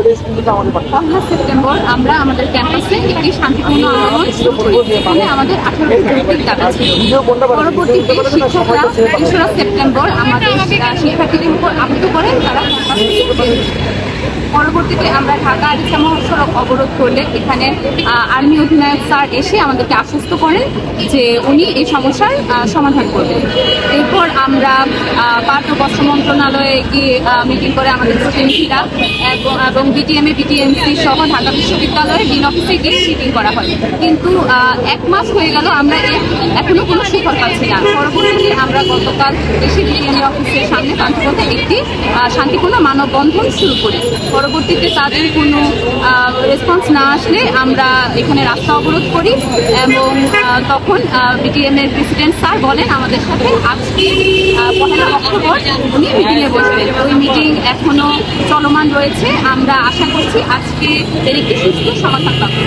পহেলা September আমরা আমাদের ক্যাম্পাসে একটি শান্তিপূর্ণ আন্দোলন শুরু করি এখানে আমাদের আঠারো যৌক্তিক দাবি ছিল। পরবর্তীতে শিক্ষকরা তেসরা সেপ্টেম্বর আমাদের শিক্ষার্থীদের উপর আহত করেন তারা পরবর্তীতে আমরা ঢাকা আরিচা মহাসড়ক অবরোধ করলে এখানে আর্মি অধিনায়ক স্যার এসে আমাদেরকে আশ্বস্ত করেন যে উনি এই সমস্যার সমাধান করবেন। এরপর আমরা পাট বস্ত্র মন্ত্রণালয়ে গিয়ে মিটিং করে আমাদের প্রতিনিধিরা এবং বিটিএমএ বিটিএমসি সহ ঢাকা বিশ্ববিদ্যালয়ের ডিন অফিসে গিয়ে মিটিং করা হয়। কিন্তু এক মাস হয়ে গেল আমরা এখনও কোনো সুফল পাচ্ছি না। পরবর্তীতে আমরা গতকাল এসে বিটিএমএ অফিসের সামনে পান্থপথে একটি শান্তিপূর্ণ মানববন্ধন শুরু করি পরবর্তীতে তাদের কোনো রেসপন্স না আসলে আমরা এখানে রাস্তা অবরোধ করি এবং তখন বিটিএম এর প্রেসিডেন্ট স্যার বলেন আমাদের সাথে, আজকে পনেরো অক্টোবর উনি মিটিংয়ে বসবেন। ওই মিটিং এখনও চলমান রয়েছে। আমরা আশা করছি আজকে এর একটি সুস্থ সমাধান পাবো।